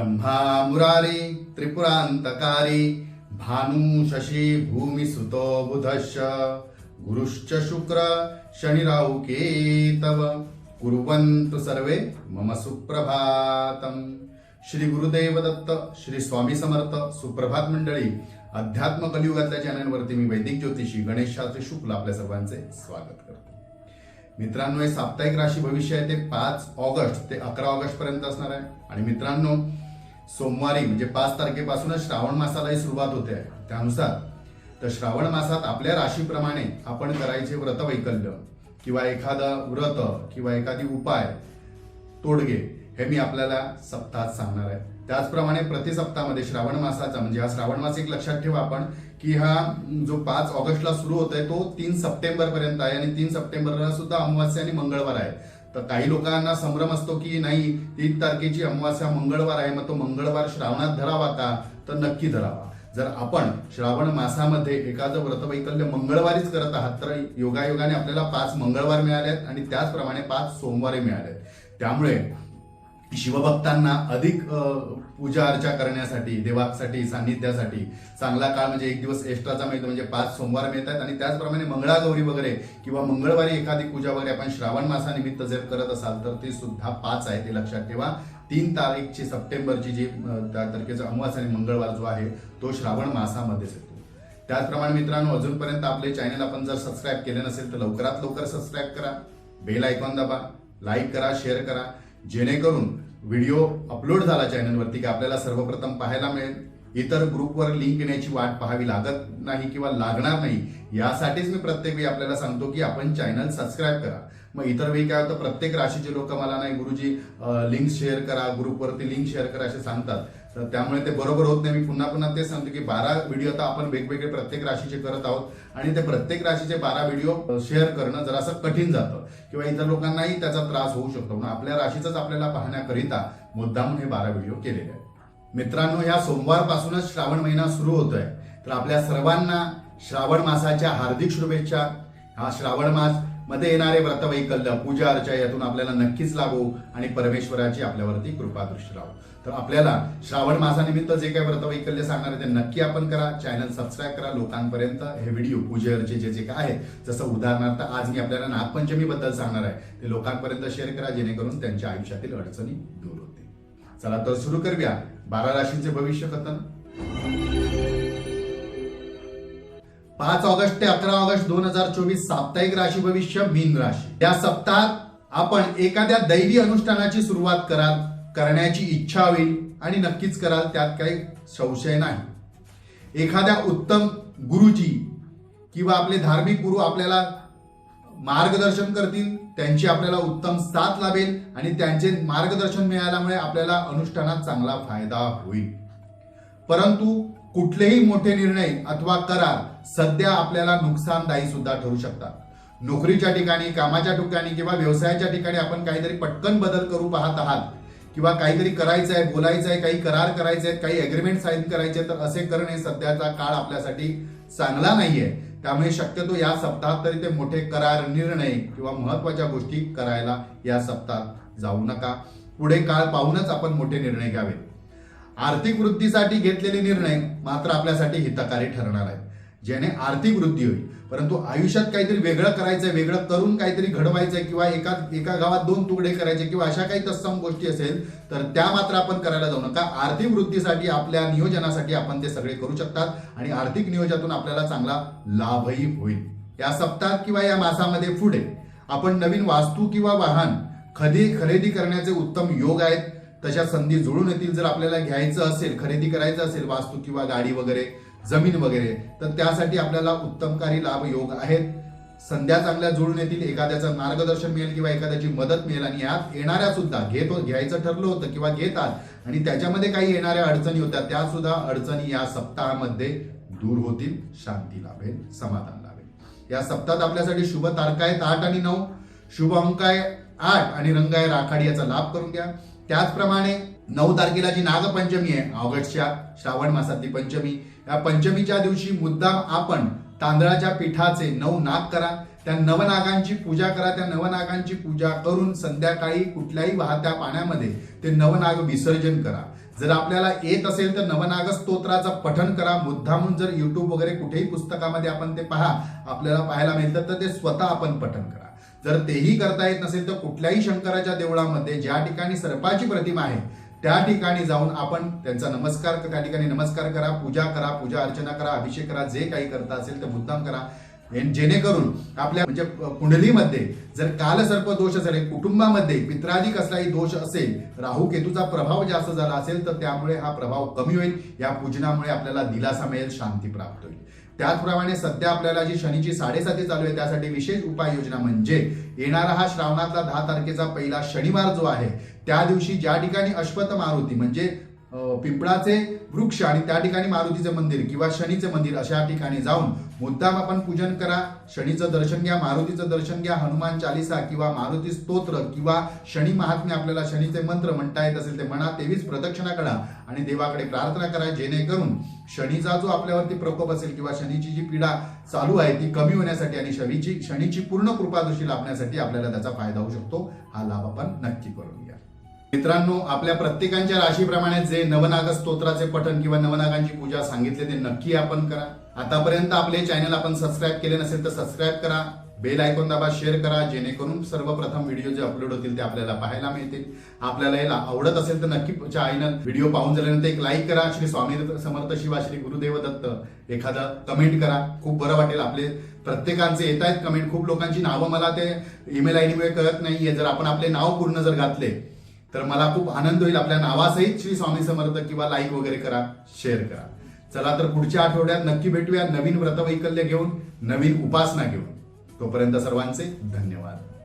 ब्रह्मा मुरारी त्रिपुरांतकारी भानु शशी भूमी सुतो बुधश्च। गुरुश्च शुक्र शनिराहु केतव कुर्वन्तु सर्वे मम सुप्रभातम श्री गुरुदेव दत्त श्री स्वामी समर्थ सुप्रभात मंडळी अध्यात्म कलियुगातल्या चॅनलवरती मी वैदिक ज्योतिषी गणेश शास्त्री शुक्ल आपल्या सर्वांचे स्वागत करतो. मित्रांनो हे साप्ताहिक राशी भविष्य आहे ते पाच ऑगस्ट ते अकरा ऑगस्ट पर्यंत असणार आहे. आणि मित्रांनो सोमवारी म्हणजे पाच तारखेपासूनच श्रावण मासालाही सुरुवात होते. आहे त्यानुसार तर श्रावण मासात आपल्या राशीप्रमाणे आपण करायचे व्रत वैकल्य किंवा एखादं व्रत किंवा एखादी उपाय तोडगे हे मी आपल्याला सप्ताहात सांगणार आहे. त्याचप्रमाणे प्रति सप्ताहामध्ये श्रावण मासाचा म्हणजे हा श्रावण मास एक लक्षात ठेवा आपण की हा जो पाच ऑगस्टला सुरू होत आहे तो तीन सप्टेंबर पर्यंत आहे आणि तीन सप्टेंबरला सुद्धा अमावास्या आणि मंगळवार आहे. तर काही लोकांना संभ्रम असतो की नाही तीन तारखेची अमावास्या मंगळवार आहे मग तो मंगळवार श्रावणात धरावा का? तर नक्की धरावा. जर आपण श्रावण मासामध्ये एखादं व्रतवैकल्य मंगळवारीच करत आहात तर योगायोगाने आपल्याला पाच मंगळवार मिळाले आहेत आणि त्याचप्रमाणे पाच सोमवारी मिळाले आहेत त्यामुळे शिवभक्तांना अधिक पूजा अर्चा करण्यासाठी देवासाठी सान्निध्यासाठी चांगला काळ म्हणजे एक दिवस एक्स्ट्राचा मिळतो म्हणजे पाच सोमवार मिळतात आणि त्याचप्रमाणे मंगळागौरी वगैरे किंवा मंगळवारी एखादी पूजा वगैरे आपण श्रावण मासानिमित्त जर करत असाल तर ते सुद्धा पाच आहे ते लक्षात ठेवा. तीन तारीखची सप्टेंबरची जी त्या तारखेचा अमावास आणि मंगळवार जो आहे तो श्रावण मासामध्येच येतो. त्याचप्रमाणे मित्रांनो अजूनपर्यंत आपले चॅनल आपण जर सबस्क्राईब केले नसेल तर लवकरात लवकर सबस्क्राईब करा बेल आयकॉन दाबा लाईक करा शेअर करा. जेणेकरून व्हिडिओ अपलोड झाला चॅनलवरती की आपल्याला सर्वप्रथम पाहायला मिळेल. इतर ग्रुपवर लिंक येण्याची वाट पाहावी लागत नाही किंवा लागणार नाही यासाठीच मी प्रत्येक वेळी आपल्याला सांगतो की आपण चॅनल सबस्क्राईब करा. मग इतर वेळी काय होतं प्रत्येक राशीचे लोक मला नाही गुरुजी लिंक शेअर करा ग्रुपवरती लिंक शेअर करा असे सांगतात. तर त्यामुळे ते बरोबर होत नाही. मी पुन्हा पुन्हा ते सांगतो की बारा व्हिडिओ आता आपण वेगवेगळे प्रत्येक राशीचे करत आहोत. आणि ते प्रत्येक राशीचे बारा व्हिडिओ शेअर करणं जरासं कठीण जातं किंवा इतर लोकांनाही त्याचा त्रास होऊ शकतो. म्हणून आपल्या राशीचाच आपल्याला पाहण्याकरिता मुद्दामून हे बारा व्हिडिओ केलेले आहेत. मित्रांनो या सोमवारपासूनच श्रावण महिना सुरू होतोय. तर आपल्या सर्वांना श्रावण मासाच्या हार्दिक शुभेच्छा. हा श्रावण मासमध्ये येणारे व्रतवैकल्य पूजा अर्चा यातून आपल्याला नक्कीच लागू आणि परमेश्वराची आपल्यावरती कृपा दृष्टी राहू तर आपल्याला श्रावण मासानिमित्त जे काही व्रतवैकल्य सांगणार आहे ते नक्की आपण करा. चॅनल सबस्क्राईब करा लोकांपर्यंत. हे व्हिडिओ पूजेवरचे जे जे काय आहे जसं उदाहरणार्थ आज मी आपल्याला नागपंचमीबद्दल सांगणार आहे ते लोकांपर्यंत शेअर करा जेणेकरून त्यांच्या आयुष्यातील अडचणी दूर होते चला तर सुरू करूया. बारा राशींचे भविष्य कथन. पाच ऑगस्ट ते अकरा ऑगस्ट दोन हजार चोवीस साप्ताहिक राशी भविष्य मीन राशी. या सप्ताहात आपण एखाद्या दैवी अनुष्ठानाची सुरुवात कराल. करण्याची इच्छा होईल आणि नक्कीच कराल त्यात काही संशय नाही. एखाद्या उत्तम गुरुजी किंवा आपले धार्मिक गुरु आपल्याला मार्गदर्शन करतील त्यांची आपल्याला उत्तम साथ लाभेल आणि त्यांचे मार्गदर्शन मिळाल्यामुळे आपल्याला अनुष्ठानात चांगला फायदा होईल. परंतु कुठलेही मोठे निर्णय अथवा करार सध्या आपल्याला नुकसानदायी सुद्धा ठरू शकतात. नोकरीच्या ठिकाणी कामाच्या ठिकाणी किंवा व्यवसायाच्या ठिकाणी आपण काहीतरी पटकन बदल करू पाहत आहात. किंवा काहीतरी करायचं आहे बोलायचं आहे काही करार करायचे आहेत काही अग्रीमेंट साईन करायचे तर असे करणे सध्याचा काळ आपल्यासाठी चांगला नाहीये. त्यामुळे शक्यतो या सप्ताहात तरी ते मोठे करार निर्णय किंवा महत्त्वाच्या गोष्टी करायला या सप्ताहात जाऊ नका. पुढे काळ पाहूनच आपण मोठे निर्णय घ्यावे आर्थिक वृद्धीसाठी घेतलेले निर्णय मात्र आपल्यासाठी हितकारी ठरणार आहेत. ज्याने आर्थिक वृद्धी होईल. परंतु आयुष्यात काहीतरी वेगळं करायचंय वेगळं करून काहीतरी घडवायचंय किंवा एका एका गावात दोन तुकडे करायचे किंवा अशा काही तत्सम गोष्टी असेल तर त्या मात्र आपण करायला जाऊ नका. आर्थिक वृद्धीसाठी आपल्या नियोजनासाठी आपण ते सगळे करू शकतात आणि आर्थिक नियोजनातून आपल्याला चांगला लाभही होईल. या सप्ताहात किंवा या मासामध्ये पुढे आपण नवीन वास्तू किंवा वाहन खरेदी खरेदी करण्याचे उत्तम योग आहेत. तशा संधी जुळून येतील जर आपल्याला घ्यायचं असेल खरेदी करायचं असेल वास्तू किंवा गाडी वगैरे जमीन वगैरे. तर त्यासाठी आपल्याला उत्तमकारी लाभ योग आहेत. संध्या चांगल्या जुळून येतील एखाद्याचं मार्गदर्शन मिळेल किंवा एखाद्याची मदत मिळेल आणि यात येणाऱ्या सुद्धा घेत घ्यायचं ठरलं होतं किंवा घेतात आणि त्याच्यामध्ये काही येणाऱ्या अडचणी होत्या त्या सुद्धा अडचणी या सप्ताहामध्ये दूर होतील. शांती लाभेल समाधान लाभेल. या सप्ताहात आपल्यासाठी शुभ तारखा आहेत आठ आणि नऊ. शुभ अंक आहे आठ आणि रंग आहे राखाडी याचा लाभ करून घ्या. त्याचप्रमाणे नऊ तारखेला जी नागपंचमी आहे ऑगस्टच्या श्रावण मासातली पंचमी. या पंचमीच्या दिवशी मुद्दाम आपण तांदळाच्या पिठाचे नऊ नाग करा. त्या नवनागांची पूजा करा. त्या नवनागांची पूजा करून संध्याकाळी कुठल्याही वाहत्या पाण्यामध्ये ते नवनाग विसर्जन करा. जर आपल्याला येत असेल तर नवनाग स्तोत्राचं पठण करा. मुद्दामून जर युट्यूब वगैरे कुठेही पुस्तकामध्ये आपण ते पहा आपल्याला पाहायला मिळतं तर ते स्वतः आपण पठण करा. जर तेही करता येत नसेल तर कुठल्याही शंकराच्या देवळामध्ये ज्या ठिकाणी सर्पाची प्रतिमा आहे त्या ठिकाणी जाऊन आपण त्यांचा नमस्कार त्या ठिकाणी नमस्कार करा पूजा करा पूजा अर्चना करा अभिषेक करा जे काही करता असेल ते मुद्दाम करा. जेणेकरून आपल्या म्हणजे कुंडलीमध्ये जर कालसर्प दोष असेल कुटुंबामध्ये पित्राधिक असलाही दोष असेल राहू केतूचा प्रभाव जास्त झाला असेल तर त्यामुळे हा प्रभाव कमी होईल. या पूजनामुळे आपल्याला दिलासा मिळेल शांती प्राप्त होईल. त्याचप्रमाणे सध्या आपल्याला जी शनीची साडेसाती चालू आहे त्यासाठी विशेष उपाययोजना म्हणजे येणारा हा श्रावणातला दहा तारखेचा पहिला शनिवार जो आहे त्या दिवशी ज्या ठिकाणी अश्वत्थ मारुती म्हणजे पिंपळाचे वृक्ष आणि त्या ठिकाणी मारुतीचे मंदिर किंवा शनीचे मंदिर अशा ठिकाणी जाऊन मुद्दाम आपण पूजन करा शनीचं दर्शन घ्या मारुतीचं दर्शन घ्या हनुमान चालिसा किंवा मारुती स्तोत्र किंवा शनी महात्म्य आपल्याला शनीचे मंत्र म्हणता येत असेल ते म्हणा तेवीच प्रदक्षिणा करा आणि देवाकडे प्रार्थना करा जेणेकरून शनीचा जो आपल्यावरती प्रकोप असेल किंवा शनीची जी पीडा चालू आहे ती कमी होण्यासाठी आणि शनीची शनीची पूर्ण कृपादृष्टी लाभण्यासाठी आपल्याला त्याचा फायदा होऊ शकतो हा लाभ आपण नक्की करून घ्या मित्रांनो आपल्या प्रत्येकांच्या राशीप्रमाणे जे नवनाग स्तोत्राचे पठण किंवा नवनागांची पूजा सांगितले ते नक्की आपण करा. आतापर्यंत आपले चॅनल आपण सबस्क्राईब केले नसेल तर सबस्क्राईब करा. बेल आयकॉन दाबा शेअर करा जेणेकरून सर्वप्रथम व्हिडिओ जे अपलोड होतील ते आपल्याला पाहायला मिळतील. आपल्याला हे आवडत असेल तर नक्की चॅनल व्हिडिओ पाहून झाल्यानंतर एक लाईक करा. श्री स्वामी समर्थ शिवा श्री गुरुदेव दत्त एखादा कमेंट करा. खूप बरं वाटेल आपले प्रत्येकांचे येत आहेत कमेंट खूप लोकांची नावं मला ते ईमेल आय डीमुळे कळत नाहीये. जर आपण आपले नाव पूर्ण जर घातले तर मला खूप आनंद होईल आपल्या नावासहित श्री स्वामी समर्थ किंवा लाईक वगैरे करा शेअर करा. चला तर पुढच्या आठवड्यात नक्की भेटूया नवीन व्रतवैकल्य घेऊन नवीन उपासना घेऊन. तोपर्यंत सर्वांचे धन्यवाद.